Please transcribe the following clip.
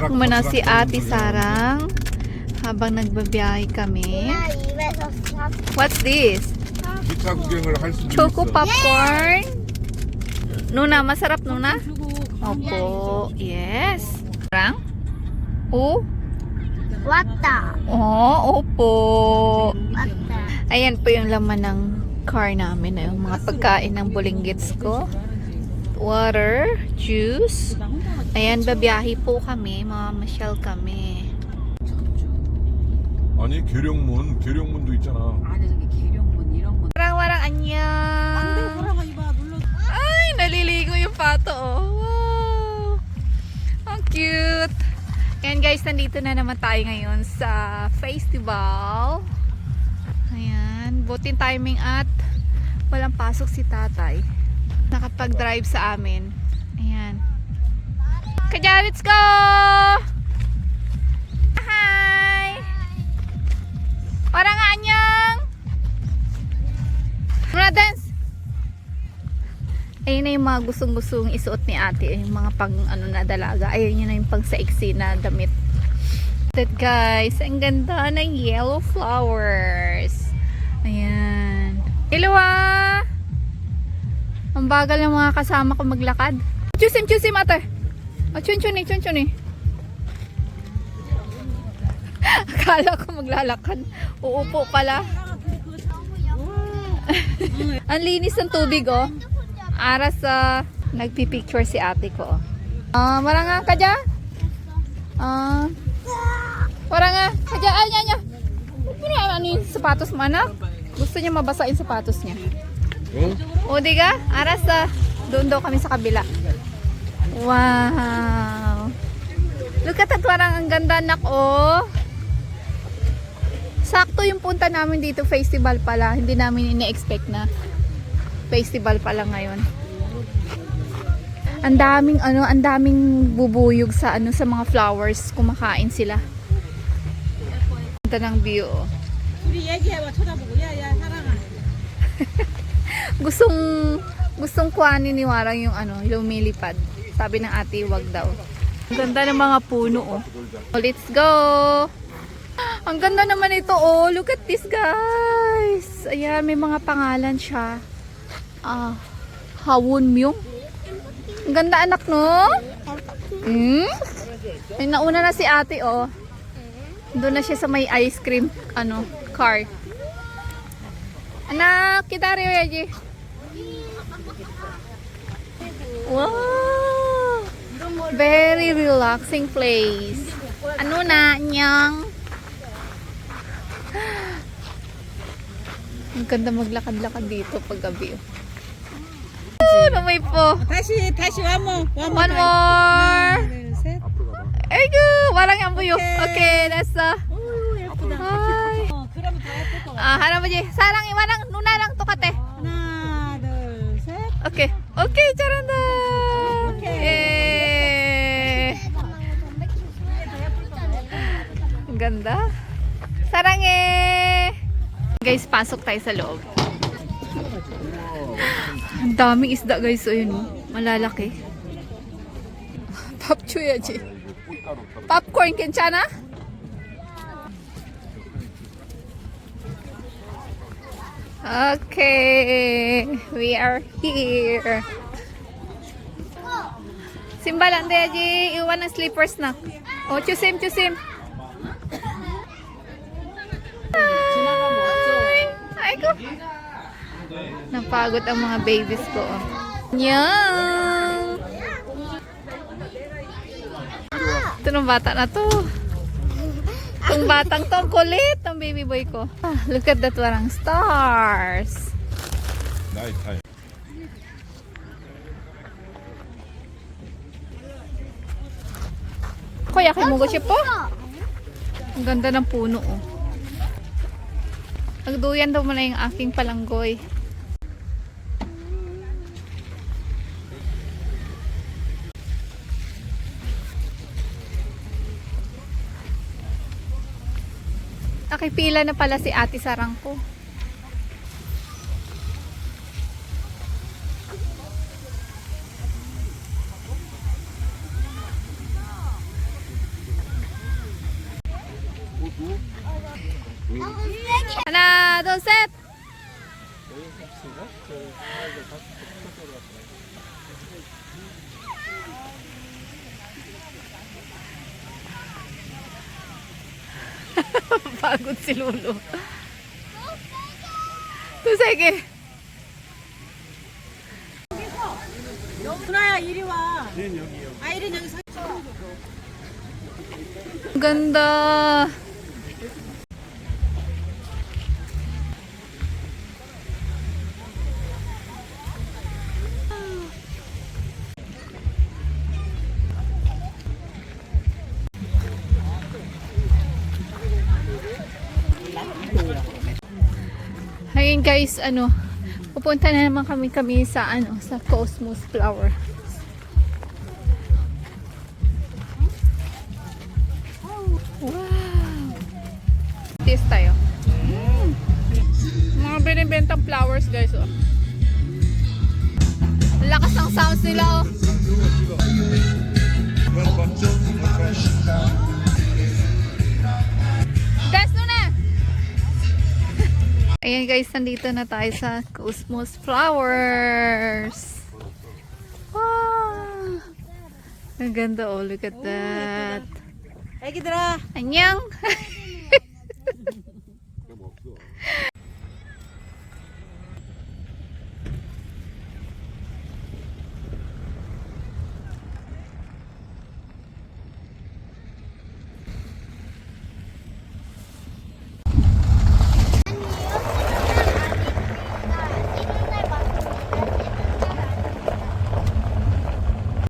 Inak mo na si Ate Sarang habang nagbabiyahe kami. What's this? Choco popcorn? Nuna, masarap Nuna? Opo, yes. Sarang? O? Wata. Oh, opo. Ayan po yung laman ng car namin na yung mga pagkain ng bulinggits ko Water, juice. Ayan, babiyahe po kami. Mamamasyal kami. 아니 계룡문, 계룡문도 있잖아. 아니 저기 계룡문 이런 문 Warang-warang 안돼 안녕. 보라가 이봐 눌러 Ay, naliligo yung pato. Oh. Wow. Ang cute. Ayan guys, nandito na naman tayo ngayon sa festival. Ayan, butin timing at walang pasok si tatay. Nakapag-drive sa amin. Ayan. Kaya, let's go! Hi! Anyang! Muna dance! Ayun na yung mga gustong-gustong isuot ni ate. Yung mga pang ano na dalaga. Ayun yun na yung pang sexy na damit. That guys, ang ganda ng yellow flowers. Ayan. Ilawa! Ang bagal ng mga kasama ko maglakad. Chusim, chusim ate. O, chun chun eh, chun chun eh. Akala ko maglalakad. Uupo pala. Ang linis ng tubig oh. Aras sa nagpipicture si ate ko. oh. Ah, maranga ka dyan? Ah. Maranga ka dyan? Ay, nya. Ano, ano yung sapatos mo, anak? Gusto niya mabasa yung sapatos niya. 어? O, di ka? Aras sa doon daw kami sa kabila. Wow. Look at that, parang ang ganda nak, oh. Sakto yung punta namin dito, festival pala. Hindi namin ine-expect na festival pala ngayon. Ang daming ano, ang daming bubuyog sa ano sa mga flowers, kumakain sila. Ganda ng view. oh. Gustong gustong kuhanin ni Warang yung ano, lumilipad. Sabi ng ate, wag daw. Ang ganda ng mga puno oh. oh let's go. Ang ganda naman ito oh. Look at this guys. Ayan, may mga pangalan siya. Ah, Hawon Myung. Ang ganda anak no? Hmm? May nauna na si ate oh. Doon na siya sa may ice cream ano, car. Anak, kita rin Yeji. Wow! Very relaxing place. Ano na, nyang? Ang ganda maglakad-lakad dito pag gabi. Oh, namay po. Tashi, tashi, one more. One more. One more. Ay, go! Walang ang buyo. Okay, that's uh, the... Hi. Oh, ah, hanap mo, Jay. Sarang, iwanang, nunarang, tukate. Oke, okay. oke, okay, cara ganda. Sarange! Guys, pasok tayo sa loob. Ang daming isda guys. O yun, oh. malalaki. Papchuyaji. Popcorn, kenchana? Okay, we are here. Simba lang de aji, iwan ng slippers na. O, chusim, chusim. Ay, ay ko. Napagod ang mga babies ko. Oh. Nyang! Ito bata na to. Itong batang to, ang kulit ng baby boy ko. Ah, look at that warang stars. Night time. Kuya, kay Mugo siya po. Ang ganda ng puno oh. Nagduyan daw muna yung aking palanggoy. Nakipila na pala si Ate Sarangko. Uh -huh. 하나, 둘, 셋. 바구 찔러로. 또세 개. 순아야 이리 와. 아 이리 여기 서. 간다. Ayun guys, ano, pupunta na naman kami kami sa ano, sa Cosmos Flower. Wow! Taste tayo. Mm. Mga binibentang flowers guys, oh. Lakas ng sounds nila, oh. Ayan guys, nandito na tayo sa Cosmos Flowers. Wow! Ang ganda oh, look at that. Ay, kidra! Anyang!